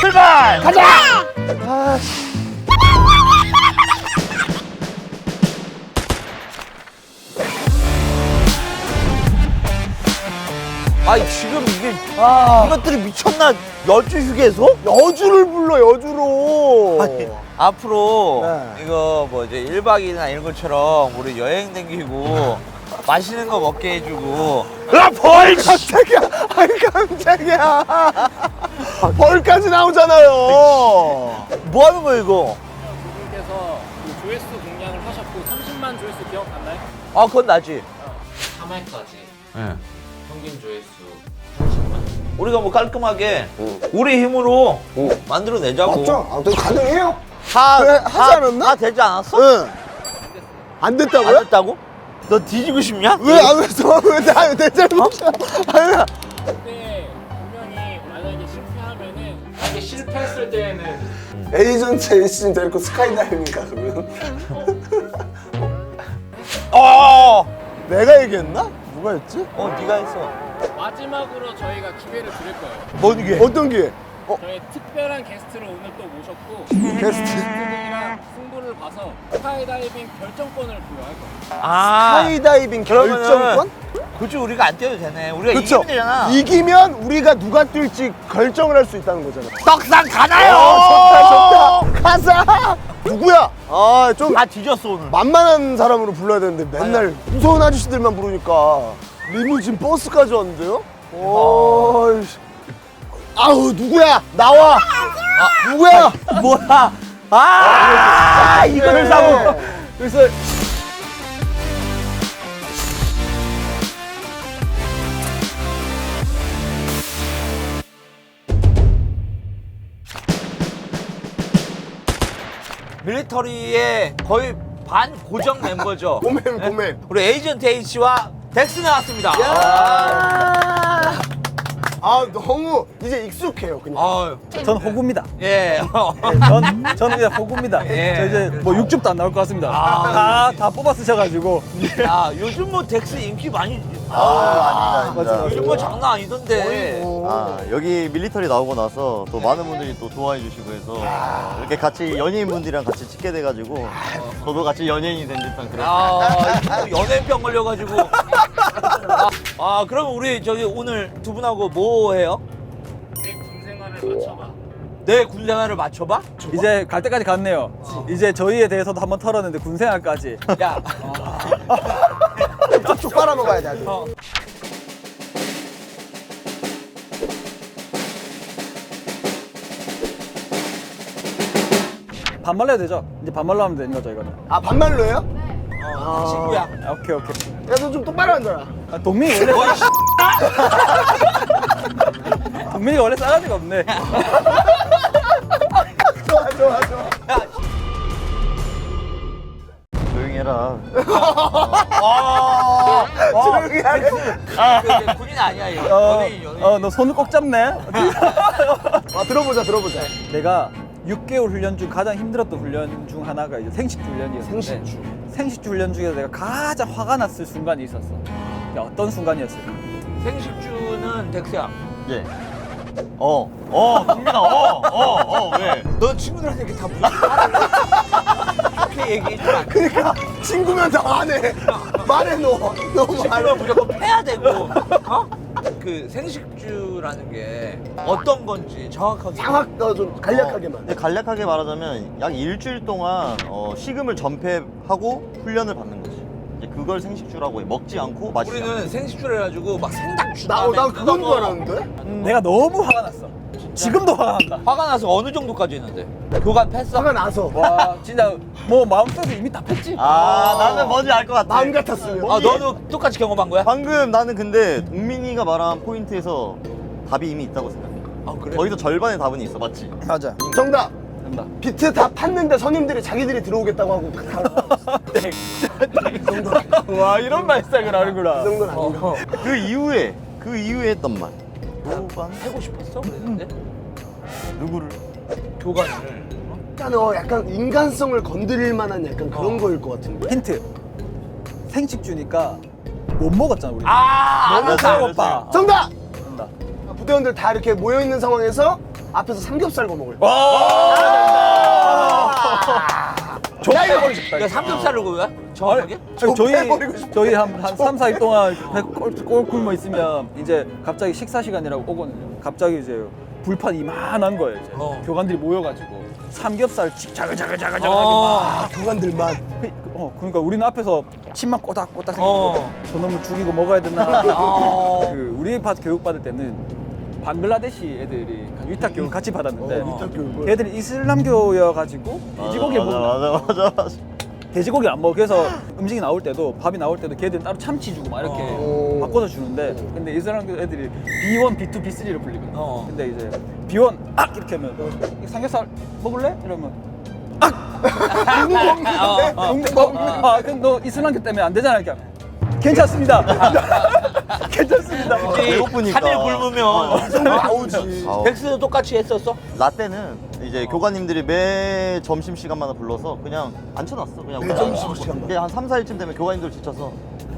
출발! 가자! 아니 지금 이게 이것들이 미쳤나 여주 휴게소? 여주를 불러 여주로. 아니, 앞으로 네. 이거 뭐 이제 1박 2일이나 이런 것처럼 우리 여행 다니고 맛있는 거 먹게 해주고 야 벌! 깜짝이야. 아니 깜짝이야. 벌까지 나오잖아요. 뭐 하는 거야 이거? 분께서 그 조회수 공략을 하셨고 30만 조회수 기억나나요? 아 그건 나지 3회까지 평균 조회수 30만 우리가 뭐 깔끔하게 우리 힘으로 만들어내자고 맞죠? 아, 또 가능해요? 다, 그래, 하지 다- 않았나? 다 되지 않았어? 응. 안안 됐다고요? 됐다고? 너 뒤지고 싶냐? 왜, 안 됐어? 왜, 나, 내 잘못이야. 아니야. 근데 분명히 만약에 실패하면은 만약에 실패했을 때에는 에이전트 A씨 데리고 스카이다이빙가, 그러면? 어! 내가 얘기했나? 누가 했지? 어 네가 했어 마지막으로 저희가 기회를 드릴 거예요 뭔 이게? 어떤 기회? 어, 저희 특별한 게스트를 오늘 또 모셨고 게스트. 게스트들이랑 승부를 봐서 스카이다이빙 결정권을 부여할 거예요 아 스카이다이빙 그러면은 결정권? 굳이 우리가 안 뛰어도 되네 우리가 그쵸? 이기면 되잖아 이기면 우리가 누가 뛸지 결정을 할 수 있다는 거잖아. 떡상 가나요? 어, 좋다, 좋다. 가자! 누구야? 아, 좀 다 뒤졌어 오늘 만만한 사람으로 불러야 되는데 맨날 무서운 아저씨들만 부르니까 리무진 버스까지 왔는데요? 오, 아우 누구야? 나와. 누구야? 뭐야 아 이거를 사고 그래서 밀리터리의 거의 반 고정 멤버죠 고맨 네? 고맨. 우리 에이전트 H와 덱스 나왔습니다 야. 아 너무 이제 익숙해요 그냥. 아유 전 호구입니다. 예 전, 저는 그냥 호구입니다. 예. 저 이제 뭐 6줍도 안 나올 것 같습니다. 아. 다, 다 뽑아 쓰셔가지고. 야 요즘 뭐 덱스 인기 많이 아, 맞아, 맞아. 요즘 뭐 장난 아니던데 아, 여기 밀리터리 나오고 나서 또 많은 분들이 또 좋아해 주시고 해서 어, 이렇게 같이 연예인분들이랑 같이 찍게 돼가지고 저도 같이 연예인이 된 듯한 그런 아, 연예병 걸려가지고. 아, 아, 그러면 우리 저기 오늘 두 분하고 뭐 해요? 내 군 생활을 맞춰봐 내 군생활을 맞춰봐? 이제 갈 때까지 갔네요. 이제 저희에 대해서도 한번 털었는데 군생활까지. 야, 쭉 빨아먹어야 돼 아주. 어. 반말로 해도 되죠? 이제 반말로 하면 되는 거죠, 이거는. 아 반말로예요? 어, 친구야. 아, 오케이, 오케이. 야너 좀 똑바로 앉아라. 아, 동민이 원래. 동민이가 원래 싸가지가 없네. 좋아 좋아 좋아. 조용히 해라 어, 어, 조용히. 그, 그, 군인 아니야, 이거. 어, 연예인, 연예인. 어, 너 손을 꼭 잡네. 아 들어보자 들어보자. 내가 6개월 훈련 중 가장 힘들었던 훈련 중 하나가 이제 생식주 훈련이었는데 생식주. 생식주 훈련 중에서 내가 가장 화가 났을 순간이 있었어. 야, 어떤 순간이었을까? 생식주는 덱스야. 예. 어, 어, 동민아, 어, 어, 어, 왜? 너 친구들한테 이렇게 다 무조건 이렇게 얘기해 주면 안 돼. 그러니까 친구면 다 안해. 말해 너. 너 말해. 친구는 무조건 패야 되고, 어? 그 생식주라는 게 어떤 건지 정확하게. 장학 너좀 간략하게만. 근데 간략하게 말하자면 약 일주일 동안 어, 식음을 전폐하고 훈련을 받는 거지. 그걸 생식주라고 해. 먹지 않고 마시지 않고. 우리는 생식주를 해가지고 막 생닭주 나, 다음에 나 그건 줄. 알았는데? 내가 너무 화가 났어. 지금도 화가 난다. 화가 나서 어느 정도까지 했는데? 교관 팼어? 화가 나서. 와 진짜 뭐 마음속에 이미 다 폈지. 아, 나는 뭔지 알 것 같아. 마음 같았으면. 아 너도 똑같이 경험한 거야? 방금 나는 근데 동민이가 말한 포인트에서 답이 이미 있다고 생각해. 아 그래? 거기서 절반의 답은 있어, 맞지? 맞아. 정답. 된다. 비트 다 팠는데 선임들이 자기들이 들어오겠다고 하고 그 와 이런 말상을 하는구나. 정도는 아닌가? 그 이후에 그 이후에 했던 말. 교관 하고 싶었어? 그랬는데? 누구를? 교관을 약간 어 약간 인간성을 건드릴 만한 약간 그런 거일 것 같은데. 힌트. 생식 주니까 못 먹었잖아 우리. 아, 알았다. 그렇지. 오빠. 정답! 정답. 부대원들 다 이렇게 모여 있는 상황에서 앞에서 삼겹살 구워 먹을. 좁게 버리고 싶다. 야, 삼겹살을 구워요? 정확하게? 아니, 저희 빼버리고 싶다. 저희 한, 한 3, 4일 동안 배 꼴, 꼴 굶어 있으면 이제 갑자기 식사 시간이라고 오거든요. 갑자기 이제 불판 이만한 거예요. 이제 어. 교관들이 모여가지고 삼겹살 자글자글자글자글 어. 아, 교관들만. 그, 어, 그러니까 우리는 앞에서 침만 꼬닥꼬닥 어. 생기고 저놈을 죽이고 먹어야 되나 어. 그 우리 밭 교육 받을 때는 방글라데시 애들이 위탁 교육 같이 받았는데 어, 위탁 교육을. 걔들이 이슬람교여 가지고 돼지고기 맞아, 먹는 맞아 맞아 맞아. 돼지고기 안 먹어 그래서 음식이 나올 때도 밥이 나올 때도 걔들은 따로 참치 주고 막 이렇게 어. 바꿔서 주는데 근데 이슬람교 애들이 B1, B2, B3를 불리거든 어. 근데 이제 B1 악 이렇게 하면 이 삼겹살 먹을래? 이러면 누구 먹는데? 어, 어. 먹는 거. 아, 그럼 너 이슬람교 때문에 안 되잖아. 이렇게. 괜찮습니다. 괜찮습니다. 배고프니까. 3일 굶으면. 나오지. 아우. 덱스도 똑같이 했었어? 라떼는 이제 교관님들이 매 점심 시간마다 불러서 그냥 앉혀놨어. 그냥 매 점심 시간마다? 이게 한 3, 4일쯤 되면 교관님들 지쳐서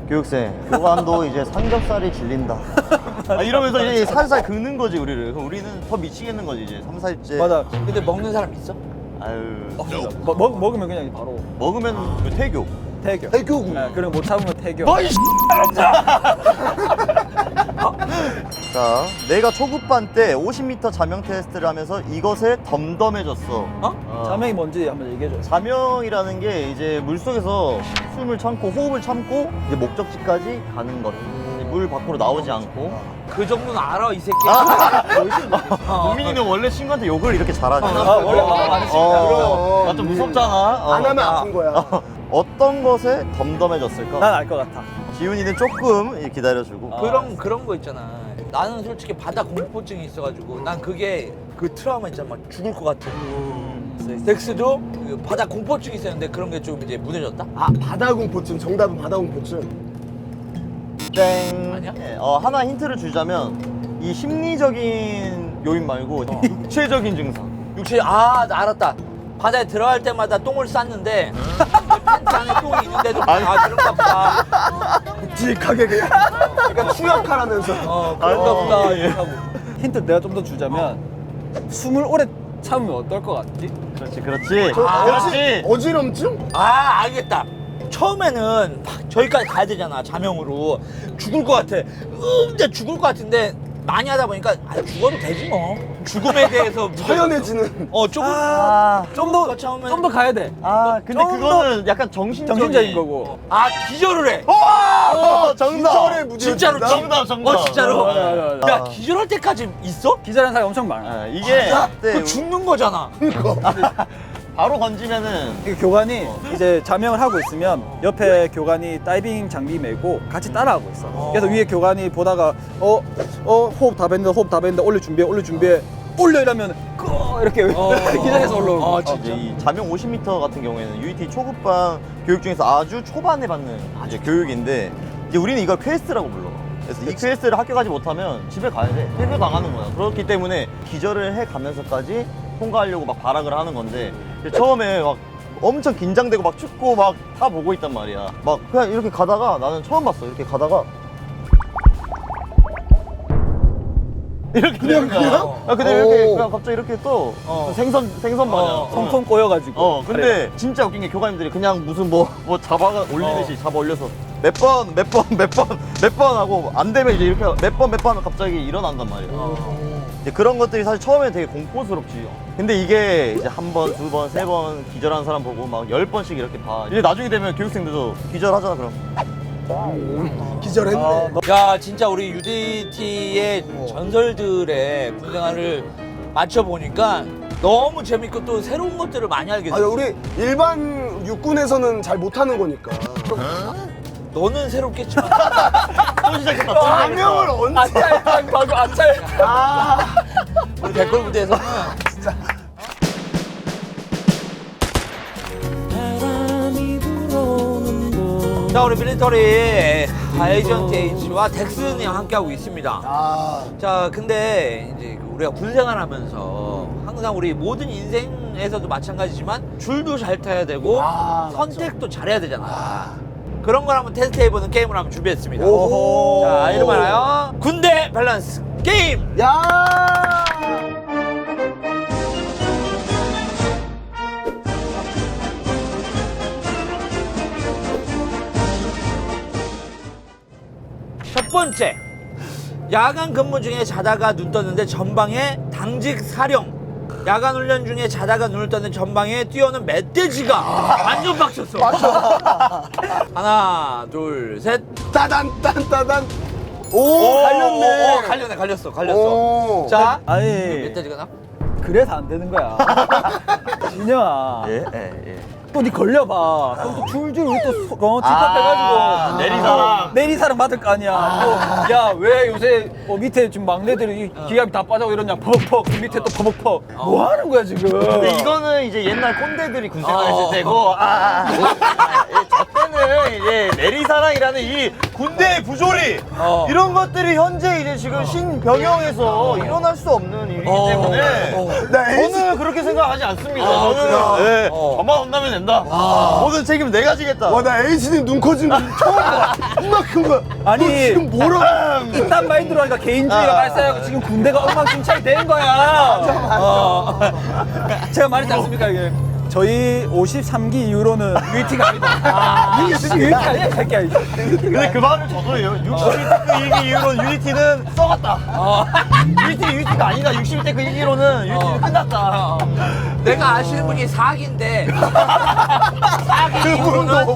교육생, 교관도 이제 삼겹살이 질린다. 아, 이러면서 이제 살살 긁는 거지 우리를. 그럼 우리는 더 미치겠는 거지 이제 3, 4일째. 맞아. 근데 먹는 사람 있어? 아유. 먹, 먹, 먹으면 그냥 바로 먹으면 그 태교. 태교. 태교군. 네, 그리고 못 참으면 태교. 뭐이 자, 내가 초급반 때 50m 자명 테스트를 하면서 이것에 덤덤해졌어. 어? 자명이 뭔지 한번 얘기해 줘. 자명이라는 게 이제 물 속에서 숨을 참고 호흡을 참고 이제 목적지까지 가는 것. 이제 물 밖으로 나오지 않고. 그 정도는 알아, 이 새끼야. 국민이는 원래 친구한테 욕을 이렇게 잘하잖아. 아, 원래 아, 많이 어, 그럼. 나좀 무섭잖아. 어. 안 하면 아픈 거야. 어떤 것에 덤덤해졌을까? 난 알 것 같아. 기훈이는 조금 기다려주고. 아. 그런, 그런 거 있잖아. 나는 솔직히 바다 공포증이 있어가지고 난 그게 그 트라우마 있잖아. 막 죽을 것 같은. 덱스도 그 바다 공포증이 있었는데 그런 게 좀 이제 무뎌졌다? 아, 바다 공포증. 정답은 바다 공포증. 땡. 아니야? 예, 어, 하나 힌트를 주자면 이 심리적인 요인 말고 육체적인 증상. 육체, 아, 나 알았다. 바다에 들어갈 때마다 똥을 쌌는데 팬티 안에 똥이 있는데도 아, 그런가 보다. 묵직하게 그냥. 약간 추격하라면서. 어, 그런가 아, 보다. 예. 이렇게 하고. 힌트 내가 좀 더 주자면 숨을 오래 참으면 어떨 것 같지? 그렇지, 그렇지. 저 아, 그렇지. 어지, 어지럼증? 아 알겠다 처음에는 막 저기까지 가야 되잖아 자명으로 죽을 것 같아 음, 진짜 죽을 것 같은데 많이 하다 보니까 아, 죽어도 되지 뭐 죽음에 대해서 처연해지는. 어 조금 아, 좀더더 참으면 좀더 가야 돼. 아, 근데 좀 그거는 약간 정신적인, 정신적인 거고. 아 기절을 해 어, 정답. 기절에 무뎌진다? 진짜로 기- 정답, 정답. 어 진짜로 맞아, 맞아, 맞아. 야 기절할 때까지 있어? 기절하는 사람이 엄청 많아. 아, 이게 그때 그 죽는 거잖아 바로 건지면은 이게 교관이 이제 자명을 하고 있으면 옆에 교관이 다이빙 장비 메고 같이 따라하고 있어. 그래서 위에 교관이 보다가 어, 어, 호흡 다 뱉는다, 호흡 다 뱉는다, 올려 준비해, 올려 준비해, 올려 이러면 끄 이렇게 기절해서 올라오고. 어, 어, 진짜. 이 자명 50m 같은 경우에는 UET 초급반 교육 중에서 아주 초반에 받는 이제 교육인데 이제 우리는 이걸 퀘스트라고 불러. 그래서 이 퀘스트를 합격하지 못하면 집에 가야 돼. 퇴교 당하는 거야. 그렇기 때문에 기절을 해 가면서까지 통과하려고 막 발악을 하는 건데 처음에 막 엄청 긴장되고 막 춥고 막 다 보고 있단 말이야. 막 그냥 이렇게 가다가 나는 처음 봤어. 이렇게 가다가 이렇게 그냥 그냥? 아 근데 이렇게 오. 그냥 갑자기 이렇게 또 어. 생선 생선 마냥 어, 텅텅 꼬여가지고. 어 근데 진짜 웃긴 게 교관님들이 그냥 무슨 뭐 뭐 잡아 올리듯이 잡아 올려서 몇 번 몇 번 몇 번 몇 번 하고 안 되면 이제 이렇게 몇 번 몇 번 하면 갑자기 일어난단 말이야. 이제 그런 것들이 사실 처음에 되게 공포스럽지. 근데 이게 이제 한 번, 두 번, 세 번 기절하는 사람 보고 막 열 번씩 이렇게 봐. 이제 나중에 되면 교육생들도 기절하잖아 그럼. 기절했네. 아, 너- 야 진짜 우리 UDT의 전설들의 군생활을 맞춰보니까 너무 재밌고 또 새로운 것들을 많이 알게 아, 됐어 우리 일반 육군에서는 잘 못하는 거니까. 너는 새롭겠지만 또 시작했다. 또 자명을 언제? 안짤 방금 안짤. 아, 우리 백골 부대에서는 자 우리 밀리터리 에이전트 H와 덱슨이 함께하고 있습니다 아, 자 근데 이제 그 우리가 군생활 하면서 항상 우리 모든 인생에서도 마찬가지지만 줄도 잘 타야 되고 아, 맞죠. 선택도 잘해야 되잖아 그런 걸 한번 테스트해보는 게임을 한번 준비했습니다. 오호. 자, 이름 알아요? 군대 밸런스 게임! 야! 첫 번째. 야간 근무 중에 자다가 눈 떴는데 전방에 당직 사령. 야간 훈련 중에 자다가 눈을 떴는데 전방에 뛰어오는 멧돼지가 완전 빡쳤어. 하나, 둘, 셋. 따단 딴 따단. 오, 오, 갈렸네. 오, 오, 갈렸네, 갈렸어, 갈렸어. 오. 자, 아니 멧돼지가 나? 그래서 안 되는 거야. 진영아. 예, 예, 예. 또 니 걸려봐. 그럼 또 줄줄 우리 또 소- 어, 집합해가지고 아, 내리사랑. 내리사랑 받을 거 아니야. 야왜 요새 뭐 밑에 지금 막내들이 기압이 다 빠져고 이러냐. 퍼벅퍽 그 밑에 또 퍼벅퍽. 뭐 하는 거야 지금? 근데 이거는 이제 옛날 꼰대들이 군 어. 생활 했을 때고, 아, 아, 아, 예, 저 때는 이제 내리사랑이라는 이 군대의 부조리 어. 이런 것들이 현재 이제 지금 신병영에서 일어날 수 없는 일이기 어. 때문에 어. 나 저는 그렇게 생각하지 않습니다. 아, 저는 그래요? 예, 어. 저만 혼나면 된다. 모든 책임 내가 지겠다. 와, 나 HD 눈 커진 거 처음 봐. 이만큼 거. 아니. 너 지금 뭐라? 이딴 마인드로 하니까 개인주의가 아. 발사하고 지금 군대가 엉망진창이 된 거야. 어. 제가 말했지 않습니까 이게. 저희 53기 이후로는 UET가 아니다. 이게 지금 UET 아니야, 이 새끼야. 근데 그 말은 저도 해요. 61테크 1기 이후로 유니티는 썩었다. 유니티 유니티가 아니다. 61테크 1기로는 유니티는 어. 끝났다. 내가 아시는 분이 4기인데 4기 이후로는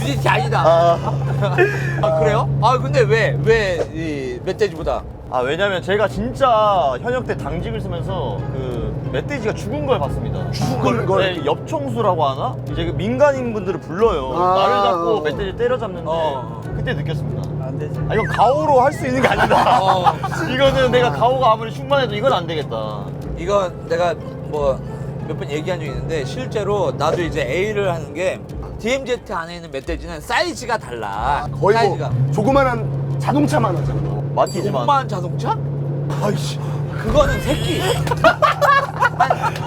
유니티 아니다. 아, 그래요? 아 근데 왜왜이 멧돼지보다? 아 왜냐면 제가 진짜 현역 때 당직을 쓰면서 그 멧돼지가 죽은 걸 봤습니다. 죽은 걸? 네, 엽총수라고 하나? 이제 그 민간인 분들을 불러요. 아. 나를 잡고 멧돼지 때려잡는데 어. 그때 느꼈습니다. 안 되지. 아 이건 가오로 할 수 있는 게 아니다. 어. 이거는 내가 가오가 아무리 충만해도 이건 안 되겠다. 이건 내가 뭐 몇 번 얘기한 적이 있는데 실제로 나도 이제 A를 하는 게 DMZ 안에 있는 멧돼지는 사이즈가 달라. 거의 사이즈가. 뭐 조그만한 자동차만 하잖아. 마티지만. 엄마한 자동차? 아이씨. 그거는 새끼.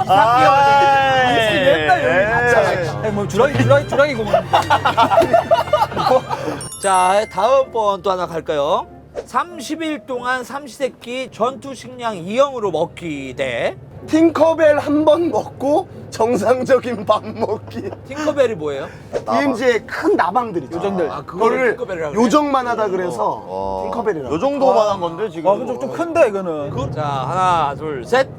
아. 여기 뭐 공원. 자, 다음 번 또 하나 갈까요? 30일 동안 삼시세끼 전투 식량 2형으로 먹기 대 팅커벨 한 번 먹고 정상적인 밥 먹기. 팅커벨이 뭐예요? DMZ의 큰 나방들 있죠. 요정들. 아, 그거를 그래? 요정만 하다 그래서 어. 팅커벨이라고. 요 정도만 한 건데 지금. 아, 근데 좀 큰데 이거는. 그- 자, 하나, 둘, 셋.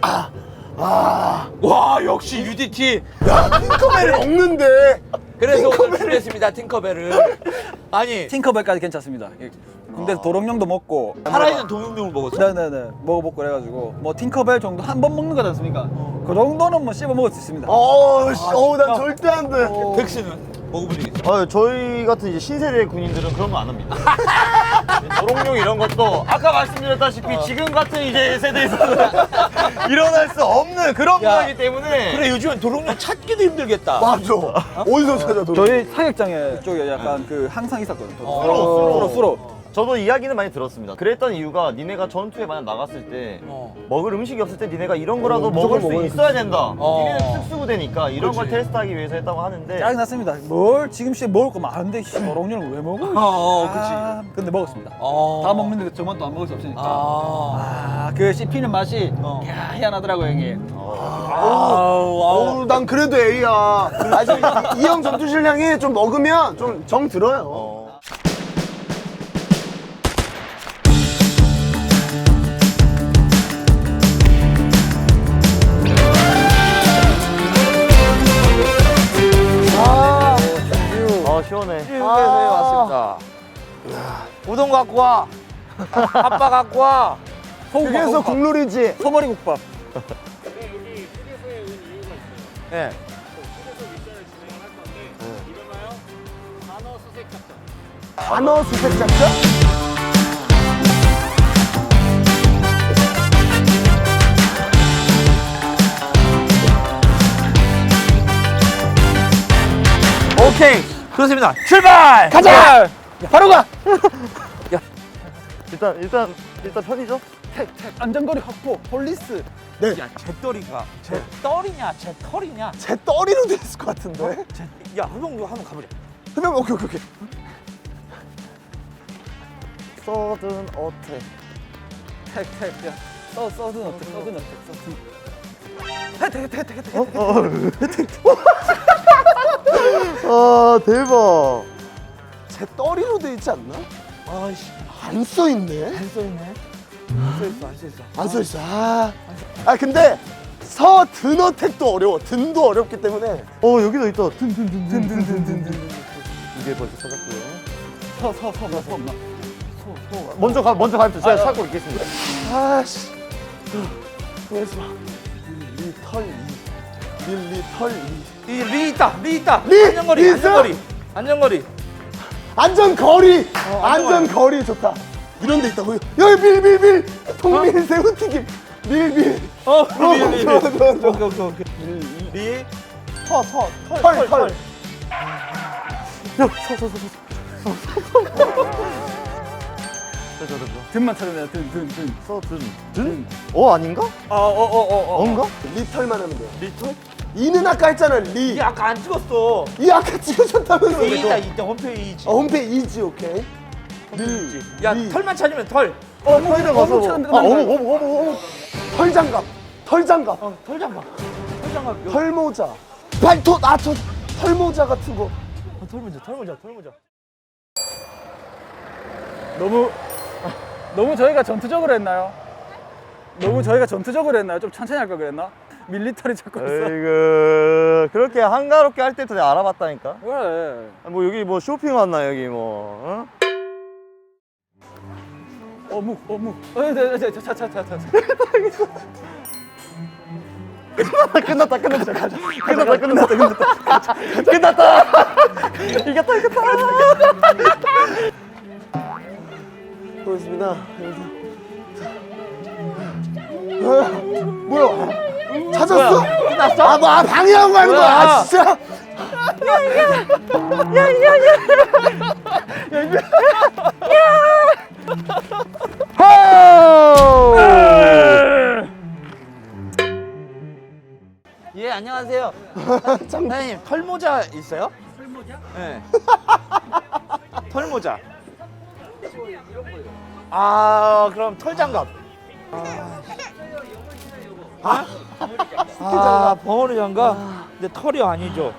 아, 와, 역시 UDT. 야, 팅커벨을 먹는데. 그래서 오늘. 준비했습니다, 팅커벨을. 아니, 팅커벨까지 괜찮습니다. 근데 도롱뇽도 먹고. 살아있는 동용룡을 먹었어. 네네네 먹어보고 그래가지고 뭐 팅커벨 정도 한 번 먹는 거지 않습니까? 그 정도는 뭐 씹어 먹을 수 있습니다. 어, 씨, 어우, 난 절대 안 돼. 백스는 먹어본 적 있어? 아, 저희 같은 이제 신세대 군인들은 그런 거 안 합니다. 도롱뇽 이런 것도 아까 말씀드렸다시피 지금 같은 이제 세대에서는 일어날 수 없는 그런 야. 문화이기 때문에 그래, 요즘엔 도롱뇽 찾기도 힘들겠다. 맞아. 어디서 찾아, 도 저희 사격장에 쪽에 약간 그 항상 있었거든요. 어. 수로 수로 수로. 저도 이야기는 많이 들었습니다. 그랬던 이유가 니네가 전투에 만약 나갔을 때 어. 먹을 음식이 없을 때 니네가 이런 거라도 어, 먹을 수 무조건 있어야 된다. 어. 니네는 특수부대니까 이런 걸 그렇지. 테스트하기 위해서 했다고 하는데 짜증 났습니다. 뭘 지금 시에 먹을 거 많은데 씨, 도롱뇽을 왜 먹어? 어, 어, 그치. 아, 근데 먹었습니다. 어. 다 먹는데 저만 또 안 먹을 수 없으니까. 아. 아, 그 씹히는 맛이 어. 야, 희한하더라고 형님. 아우, 아우. 어우, 난 그래도 A야. 아, 이형 전투 실량이 좀 먹으면 좀 정 들어요. 어. 시원해. 휴게소에 왔습니다. 우동 갖고 와. 아빠 갖고 와. 그래서 국룰이지. 소머리 국밥. 근데 여기 휴게소에 온 이유가 있어요. 네. 휴게소 미션을 진행을 할 건데 이름하여 단어 수색 작전. 단어 수색 작전? 오케이. 그렇습니다. 출발! 가자. 바로 가. 일단 일단 일단 편의점. 안전거리 확보. 폴리스. 야, 잿더리가 잿떨이냐, 잿털이냐? 제 떠리로 됐을 것 같은데. 야, 형, 너 한번 가보자. 그다음 오케이 오케이 오케이. 서든 어택. 택택 야 써, 써든 어택 써든 어택 써든 아 대박. 제 떠리로 돼 있지 않나? 아씨 안 써 있네. 안 써있네. 안 써있어 안 써있어. 안 써 있어. 아. 아 근데 서 드너택도 어려워. 든도 어렵기 때문에 어 여기도 있다. 든든든든든든든. 이게 벌써 찾았고요. 서서서서 먼저 가 먼저 가입시다. 제가 찾고 있겠습니다. 아씨. 그래서 밀 리털 이. 밀리털 이. 이리 있다 리 있다. 리! 안전거리 리 있어? 안전거리 안전거리. 안전 거리. 어, 안전 거리 좋다. 이런 데 있다고요. 여기 밀밀밀. 통밀 새우튀김. 밀밀. 어 어, 좋아 좋아 좋아. 오케이 오케이 오케이. 리. 털 털. 등만 찾으면 등등등 서든 든? 어 아닌가? 아 어 어 어어 어인가? 리털만 하면 돼요. 리터? 이는 아까 했잖아 리. 이 아까 안 찍었어. 이 아까 찍으셨다면서. 이 있다 있다 홈페이지. 어, 홈페이지 이지 오케이. 리. 야 리. 털만 찾으면 털. 어묵이다 가서. 어묵 찾으면 아 어묵 어묵 어묵 어묵. 털장갑. 털장갑. 어 털장갑. 털장갑. 요- 털모자. 발톱 아 저 털모자 같은 거. 어, 털모자 털모자 털모자. 너무 너무 저희가 전투적으로 했나요? 너무 저희가 전투적으로 했나요? 좀 천천히 할 걸 그랬나? 밀리터리 찾고 있어 에이그 그렇게 한가롭게 할 때부터 내가 알아봤다니까. 그래 아, 뭐 여기 뭐 쇼핑 왔나 여기 뭐. 어? 어묵 어묵 어자자자 자 자 끝났다 끝났다 가자. 끝났다 끝났다 끝났다 끝났다 이겼다 이겼다 보겠습니다. 어, 뭐야? 찾았어? 끝났어? 아, 뭐, 아, 방해하고 가는 거야. 아? 진짜. 예 안녕하세요. 사장님 털모자 있어요? 털모자? 네. 털모자. 아 그럼 털장갑. 아, 아 벙어리 장갑. 근데 털이 아니죠.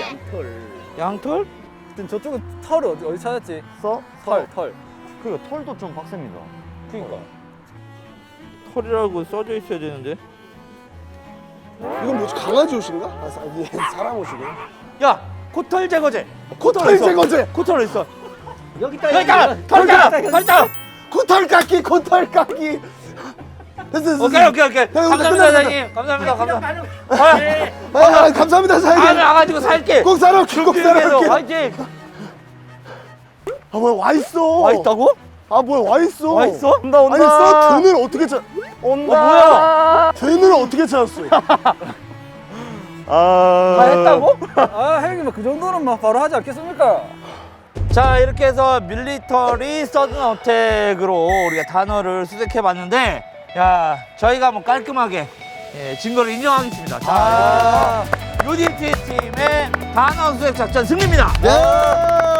양털 양털? 하여튼 저쪽은 털 어디, 어디 찾았지? 써? 털 털. 그 털도 좀 빡셉니다 그니까. 털이라고 써져 있어야 되는데. 이건 뭐지? 강아지 옷인가? 아, 사, 이게 사람 옷이네. 야 코털 제거제. 코털 제거제. 코털 있어. 여기 있다 여기 있다. 털장. 털장. 코털 깎기, 코털 깎기. 됐어, 됐어. 오케이 오케이 오케이. 끝났다, 감사합니다 끝났다. 사장님. 감사합니다 감사합니다. 아, 아, 아, 감사합니다, 안에 사장님. 와가지고 살게. 꼭 사올게, 꼭 사올게. 화이팅. 아, 뭐야, 와 있어. 와 있다고? 아, 뭐야, 와 있어. 와 있어? 온다 온다 아니, 써 등을 어떻게 찾? 온다 어, 뭐야? 등을 어떻게 찾았어? 아 다 했다고? 아 형님 뭐그 정도는 막 바로 하지 않겠습니까? 자 이렇게 해서 밀리터리 서든 어택으로 우리가 단어를 수색해 봤는데 야 저희가 뭐 깔끔하게 예, 증거를 인정하겠습니다. 자 UDT 팀의 단어 수색 작전 승리입니다. 야!